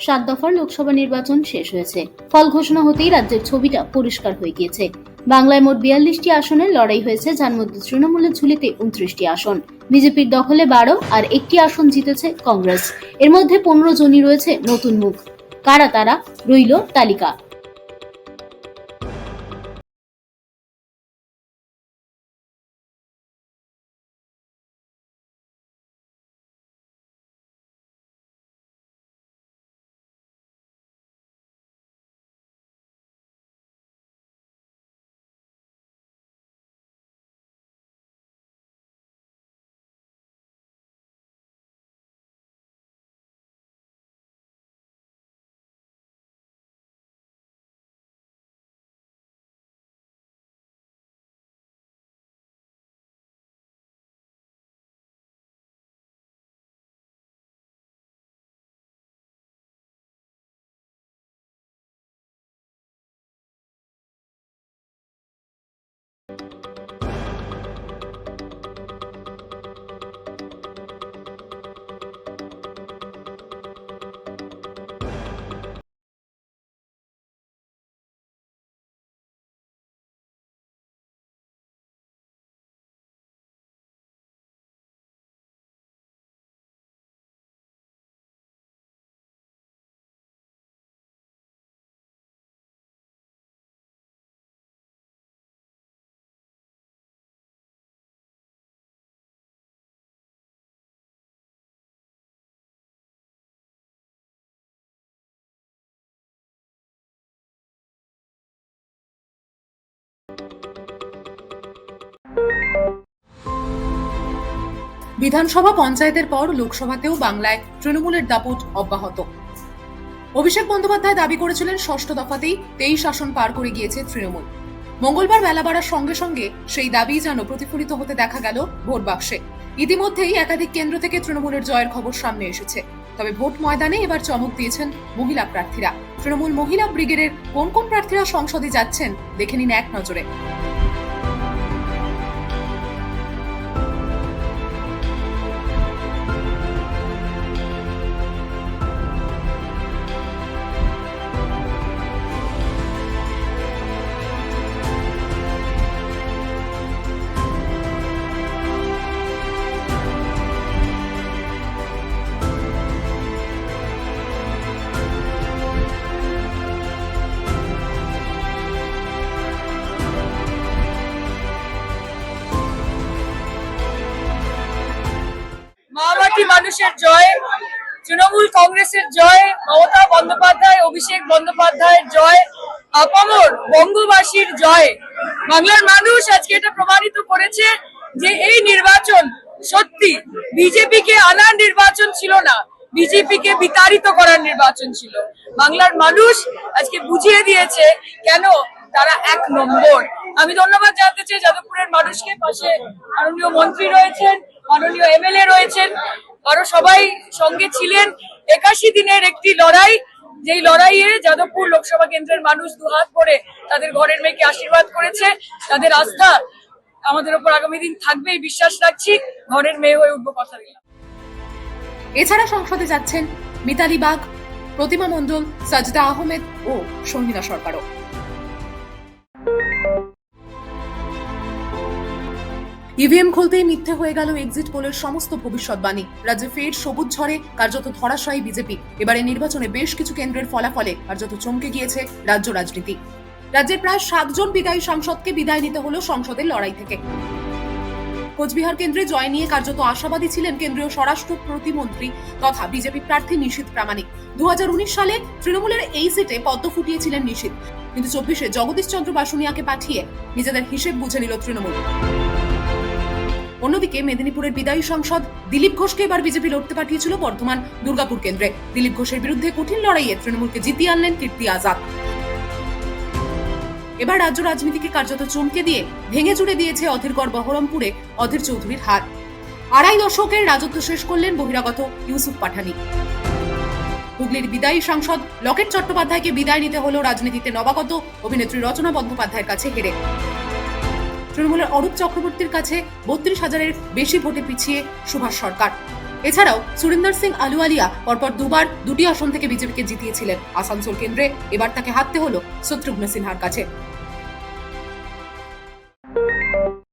সাত দফার লোকসভা নির্বাচন শেষ হয়েছে। ফল ঘোষণা হতেই রাজ্যের ছবিটা পরিষ্কার হয়ে গিয়েছে। বাংলায় মোট বিয়াল্লিশটি আসনে লড়াই হয়েছে যার মধ্যে তৃণমূলের ঝুলিতে উনত্রিশটি আসন। বিজেপির দখলে বারো আর একটি আসন জিতেছে কংগ্রেস। এর মধ্যে পনেরো জনই রয়েছে নতুন মুখ। কারা তারা? রইল তালিকা। বিধানসভা পঞ্চায়েতের পর লোকসভাতেও বাংলায় তৃণমূলের দাপট অব্যাহত। অভিষেক বন্দ্যোপাধ্যায় দাবি করেছিলেন, ষষ্ঠ দফাতেই তেইশ আসন পার করে গিয়েছে তৃণমূল। মঙ্গলবার বেলা বাড়ার সঙ্গে সঙ্গে সেই দাবি যেন প্রতিফলিত হতে দেখা গেল ভোট বাক্সে। ইতিমধ্যেই একাধিক কেন্দ্র থেকে তৃণমূলের জয়ের খবর সামনে এসেছে। তবে ভোট ময়দানে এবার চমক দিয়েছেন মহিলা প্রার্থীরা। তৃণমূল মহিলা ব্রিগেডের কোন কোন প্রার্থীরা সংসদে যাচ্ছেন দেখে নিন এক নজরে। মানুষের জয়, তৃণমূল কংগ্রেসের জয়, মমতা বন্দ্যোপাধ্যায়, অভিষেক বন্দ্যোপাধ্যায়ের জয় আপামর বঙ্গবাসীর জয়। বাংলার মানুষ আজকে এটা প্রমাণিত করেছে যে এই নির্বাচন সত্যি বিজেপিকে আনার নির্বাচন ছিল না, বিজেপিকে বিতাড়িত করার নির্বাচন ছিল। বাংলার মানুষ আজকে বুঝিয়ে দিয়েছে কেন তারা এক নম্বর। আমি ধন্যবাদ জানতে চাই যাদবপুরের মানুষকে, পাশে মাননীয় মন্ত্রী রয়েছেন, মাননীয় এমএলএ রয়েছেন আরও সবাই সঙ্গে ছিলেন। একাশি দিনের একটি লড়াই, যেই লড়াইয়ে যাদবপুর লোকসভা কেন্দ্রের মানুষ দুহাত করে তাদের ঘরের মেয়েকে আশীর্বাদ করেছে। তাদের আস্থা আমাদের উপর আগামী দিন থাকবে এই বিশ্বাস রাখছি। ঘরের মেয়ে হয়ে উঠবো কথা দিলাম। এছাড়া সংসদে যাচ্ছেন মিতালি বাগ, প্রতিমা মণ্ডল, সাজদা আহমেদ ও সঙ্গীনা সরকারও। ইভিএম খুলতেই মিথ্যে হয়ে গেল এক্সিট পোলের সমস্ত ভবিষ্যৎবাণী। রাজ্যে ফের সবুজ ঝড়ে কার্যত ধরাশায়ী বিজেপি। এবারে নির্বাচনে বেশ কিছু কেন্দ্রের ফলাফলে কার্যত চমকে গিয়েছে রাজ্য রাজনীতি। রাজ্যের প্রায় সাতজন বিদায়ী সাংসদকে বিদায় নিতে হলো সংসদের লড়াই থেকে। কোচবিহার কেন্দ্রে জয় নিয়ে কার্যত আশাবাদী ছিলেন কেন্দ্রীয় স্বরাষ্ট্র প্রতিমন্ত্রী তথা বিজেপি প্রার্থী নিশীত প্রামাণিক। দু হাজার উনিশ সালে তৃণমূলের এই সিটে পদ্ম ফুটিয়েছিলেন নিশীত। কিন্তু চব্বিশে জগদীশ চন্দ্র বাসুনিয়াকে পাঠিয়ে নিজেদের হিসেব বুঝে নিল তৃণমূল। অন্যদিকে মেদিনীপুরের বিদায়ী সাংসদ দিলীপ ঘোষকে এবার বিজেপি লড়তে পাঠিয়েছিল বর্ধমান দুর্গাপুর কেন্দ্রে। দিলীপ ঘোষের বিরুদ্ধে কঠিন লড়াইয়ে তৃণমূলকে জিতিয়ে আনলেন কীর্তি আজাদ। এবার রাজ্য রাজনীতিকে কার্যত চমকে দিয়ে ভেঙে চুড়ে দিয়েছে অধীরগড় বহরমপুরে অধীর চৌধুরীর হাত। আড়াই দশকের রাজত্ব শেষ করলেন বহিরাগত ইউসুফ পাঠানি। হুগলির বিদায়ী সাংসদ লকেট চট্টোপাধ্যায়কে বিদায় নিতে হলো রাজনীতিতে নবাগত অভিনেত্রী রচনা বন্দ্যোপাধ্যায়ের কাছে হেরে। তৃণমূলের অরূপ চক্রবর্তীর কাছে বত্রিশ হাজারের বেশি ভোটে পিছিয়ে সুভাষ সরকার। এছাড়াও সুরিন্দর সিং আলুওয়ালিয়া পরপর দুবার দুটি আসন থেকে বিজেপিকে জিতিয়েছিলেন। আসানসোল কেন্দ্রে এবার তাকে হারতে হলো শত্রুঘ্ন সিনহার কাছে।